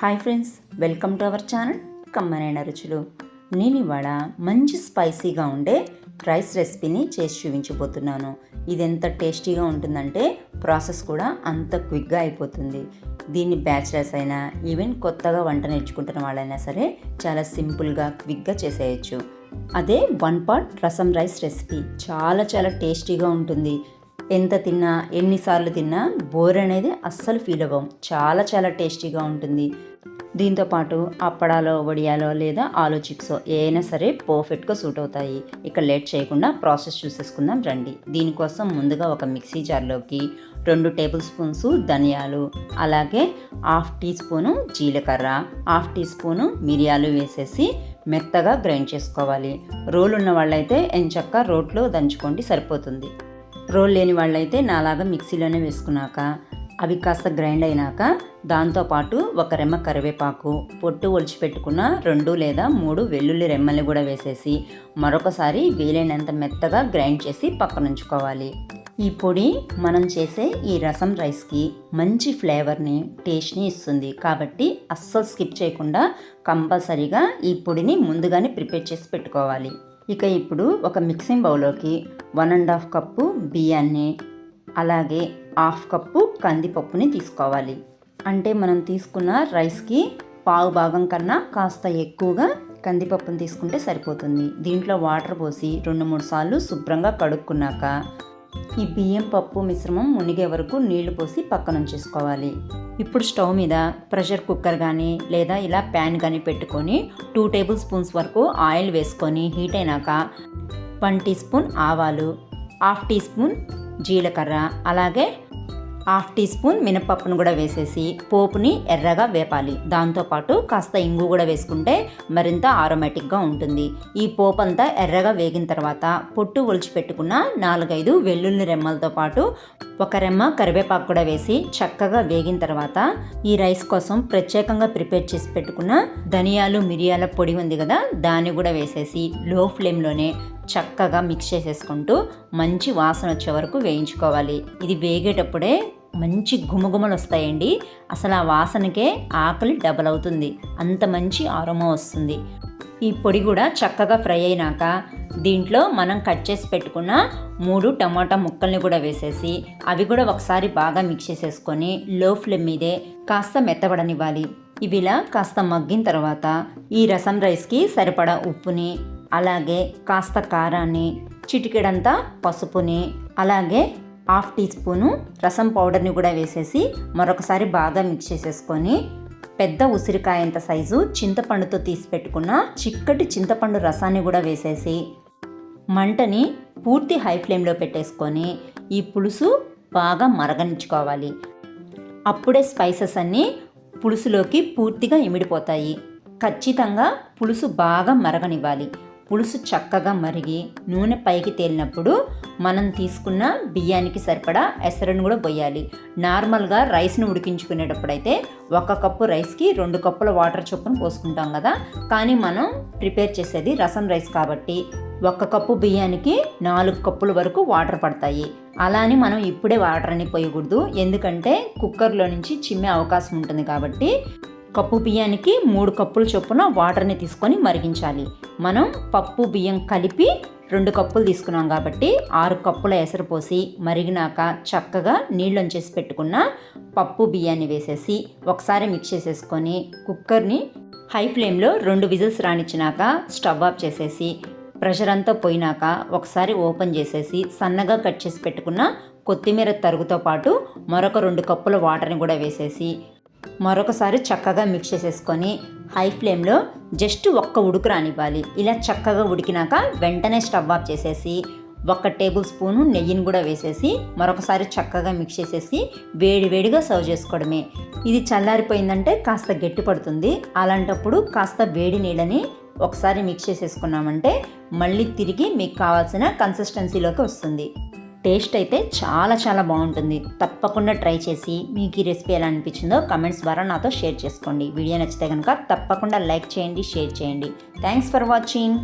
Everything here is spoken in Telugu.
Hi friends welcome to our channel కమ్మనైన రుచులు. నేను ఇవాళ మంచి స్పైసీగా ఉండే రైస్ రెసిపీని చేసి చూపించబోతున్నాను. ఇది ఎంత టేస్టీగా ఉంటుందంటే ప్రాసెస్ కూడా అంత క్విక్గా అయిపోతుంది. దీన్ని బ్యాచిలర్స్ అయినా ఈవెన్ కొత్తగా వంట నేర్చుకుంటున్న వాళ్ళైనా సరే చాలా సింపుల్గా క్విక్గా చేసేయచ్చు. అదే one pot rasam rice recipe చాలా చాలా టేస్టీగా ఉంటుంది. ఎంత తిన్నా ఎన్నిసార్లు తిన్నా బోర్ అనేది అస్సలు ఫీల్ అవ్వం చాలా చాలా టేస్టీగా ఉంటుంది. దీంతో పాటు అప్పడాలో వడియాలో లేదా ఆలు చిప్స్ ఏదైనా సరే పర్ఫెక్ట్గా సూట్ అవుతాయి. ఇక లేట్ చేయకుండా ప్రాసెస్ చూసేసుకుందాం రండి. దీనికోసం ముందుగా ఒక మిక్సీ జార్లోకి రెండు టేబుల్ స్పూన్స్ ధనియాలు అలాగే హాఫ్ టీ స్పూను జీలకర్ర హాఫ్ టీ స్పూను మిరియాలు వేసేసి మెత్తగా గ్రైండ్ చేసుకోవాలి. రోలు ఉన్న వాళ్ళైతే ఎంచక్క రోట్లో దంచుకోండి సరిపోతుంది. రోల్ లేని వాళ్ళైతే నాలాగా మిక్సీలోనే వేసుకున్నాక అవి కాస్త గ్రైండ్ అయినాక దాంతోపాటు ఒక రెమ్మ కరివేపాకు పొట్టు ఒలిచి పెట్టుకున్న రెండు లేదా మూడు వెల్లుల్లి రెమ్మల్ని కూడా వేసేసి మరొకసారి వీలైనంత మెత్తగా గ్రైండ్ చేసి పక్కనుంచుకోవాలి. ఈ పొడి మనం చేసే ఈ రసం రైస్కి మంచి ఫ్లేవర్ని టేస్ట్ని ఇస్తుంది. కాబట్టి అస్సలు స్కిప్ చేయకుండా కంపల్సరీగా ఈ పొడిని ముందుగానే ప్రిపేర్ చేసి పెట్టుకోవాలి. ఇక ఇప్పుడు ఒక మిక్సింగ్ బౌల్లోకి వన్ అండ్ హాఫ్ కప్పు బియ్యాన్ని అలాగే హాఫ్ కప్పు కందిపప్పుని తీసుకోవాలి. అంటే మనం తీసుకున్న రైస్కి పావు భాగం కన్నా కాస్త ఎక్కువగా కందిపప్పుని తీసుకుంటే సరిపోతుంది. దీంట్లో వాటర్ పోసి రెండు మూడు సార్లు శుభ్రంగా కడుక్కున్నాక ఈ బియ్యం పప్పు మిశ్రమం మునిగే వరకు నీళ్ళు పోసి పక్కనుంచేసుకోవాలి ఇప్పుడు స్టవ్ మీద ప్రెషర్ కుక్కర్ కానీ లేదా ఇలా ప్యాన్ కానీ పెట్టుకొని టూ టేబుల్ స్పూన్స్ వరకు ఆయిల్ వేసుకొని హీట్ అయినాక వన్ టీ స్పూన్ ఆవాలు హాఫ్ టీ స్పూన్ జీలకర్ర అలాగే హాఫ్ టీ స్పూన్ మినపప్పును కూడా వేసేసి పోపుని ఎర్రగా వేపాలి. దాంతోపాటు కాస్త ఇంగు కూడా వేసుకుంటే మరింత ఆరోమేటిక్గా ఉంటుంది. ఈ పోపు అంతా ఎర్రగా వేగిన తర్వాత పొట్టు ఒలిచి పెట్టుకున్న నాలుగైదు వెల్లుల్లి రెమ్మలతో పాటు ఒక రెమ్మ కరివేపాకు కూడా వేసి చక్కగా వేగిన తర్వాత ఈ రైస్ కోసం ప్రత్యేకంగా ప్రిపేర్ చేసి పెట్టుకున్న ధనియాలు మిరియాల పొడి ఉంది కదా దాన్ని కూడా వేసేసి లో ఫ్లేమ్లోనే చక్కగా మిక్స్ చేసేసుకుంటూ మంచి వాసన వచ్చే వరకు వేయించుకోవాలి. ఇది వేగేటప్పుడే మంచి గుమగుమలు వస్తాయండి. అసలు ఆ వాసనకే ఆకలి డబల్ అవుతుంది. అంత మంచి ఆరోమా వస్తుంది. ఈ పొడి కూడా చక్కగా ఫ్రై అయినాక దీంట్లో మనం కట్ చేసి పెట్టుకున్న మూడు టమాటా ముక్కల్ని కూడా వేసేసి అవి కూడా ఒకసారి బాగా మిక్స్ చేసేసుకొని లో ఫ్లేమ్ మీదే కాస్త మెత్తబడనివ్వాలి. ఇవిలా కాస్త మగ్గిన తర్వాత ఈ రసం రైస్కి సరిపడా ఉప్పుని అలాగే కాస్త కారాన్ని చిటికెడంతా పసుపుని అలాగే హాఫ్ టీ స్పూను రసం పౌడర్ని కూడా వేసేసి మరొకసారి బాగా మిక్స్ చేసేసుకొని పెద్ద ఉసిరికాయంత సైజు చింతపండుతో తీసి పెట్టుకున్న చిక్కటి చింతపండు రసాన్ని కూడా వేసేసి మంటని పూర్తి హై ఫ్లేమ్లో పెట్టేసుకొని ఈ పులుసు బాగా మరగనించుకోవాలి అప్పుడే స్పైసెస్ అన్నీ పులుసులోకి పూర్తిగా ఇమిడిపోతాయి. ఖచ్చితంగా పులుసు బాగా మరగనివ్వాలి. పులుసు చక్కగా మరిగి నూనె పైకి తేలినప్పుడు మనం తీసుకున్న బియ్యానికి సరిపడా ఎసరును కూడా పోయాలి నార్మల్గా రైస్ని ఉడికించుకునేటప్పుడైతే ఒక కప్పు రైస్కి రెండు కప్పుల వాటర్ చొప్పున పోసుకుంటాం కదా. కానీ మనం ప్రిపేర్ చేసేది రసం రైస్ కాబట్టి ఒక కప్పు బియ్యానికి నాలుగు కప్పుల వరకు వాటర్ పడతాయి. అలా అని మనం ఇప్పుడే వాటర్ అని పోయకూడదు. ఎందుకంటే కుక్కర్లో నుంచి చిమ్మే అవకాశం ఉంటుంది కాబట్టి కప్పు బియ్యానికి మూడు కప్పుల చొప్పున వాటర్ని తీసుకొని మరిగించాలి. మనం పప్పు బియ్యం కలిపి రెండు కప్పులు తీసుకున్నాం కాబట్టి ఆరు కప్పుల ఎసరు పోసి మరిగినాక చక్కగా నీళ్ళొంచేసి పెట్టుకున్న పప్పు బియ్యాన్ని వేసేసి ఒకసారి మిక్స్ చేసేసుకొని కుక్కర్ని హై ఫ్లేమ్లో రెండు విజిల్స్ రానిచ్చినాక స్టవ్ ఆఫ్ చేసేసి ప్రెషర్ అంతా పోయినాక ఒకసారి ఓపెన్ చేసేసి సన్నగా కట్ చేసి పెట్టుకున్న కొత్తిమీర తరుగుతో పాటు మరొక రెండు కప్పుల వాటర్ని కూడా వేసేసి మరొకసారి చక్కగా మిక్స్ చేసేసుకొని హై ఫ్లేమ్లో జస్ట్ ఒక్క ఉడుకు రానివ్వాలి. ఇలా చక్కగా ఉడికినాక వెంటనే స్టవ్ ఆఫ్ చేసేసి ఒక టేబుల్ స్పూను నెయ్యిని కూడా వేసేసి మరొకసారి చక్కగా మిక్స్ చేసేసి వేడి వేడిగా సర్వ్ చేసుకోవడమే. ఇది చల్లారిపోయిందంటే కాస్త గట్టి పడుతుంది. అలాంటప్పుడు కాస్త వేడి నీళ్ళని ఒకసారి మిక్స్ చేసేసుకున్నామంటే మళ్ళీ తిరిగి మీకు కావాల్సిన కన్సిస్టెన్సీలోకి వస్తుంది. టేస్ట్ అయితే చాలా చాలా బాగుంటుంది. తప్పకుండా ట్రై చేసి మీకు ఈ రెసిపీ ఎలా అనిపించిందో కమెంట్స్ ద్వారా నాతో షేర్ చేసుకోండి. వీడియో నచ్చితే కనుక తప్పకుండా లైక్ చేయండి షేర్ చేయండి. Thanks for watching.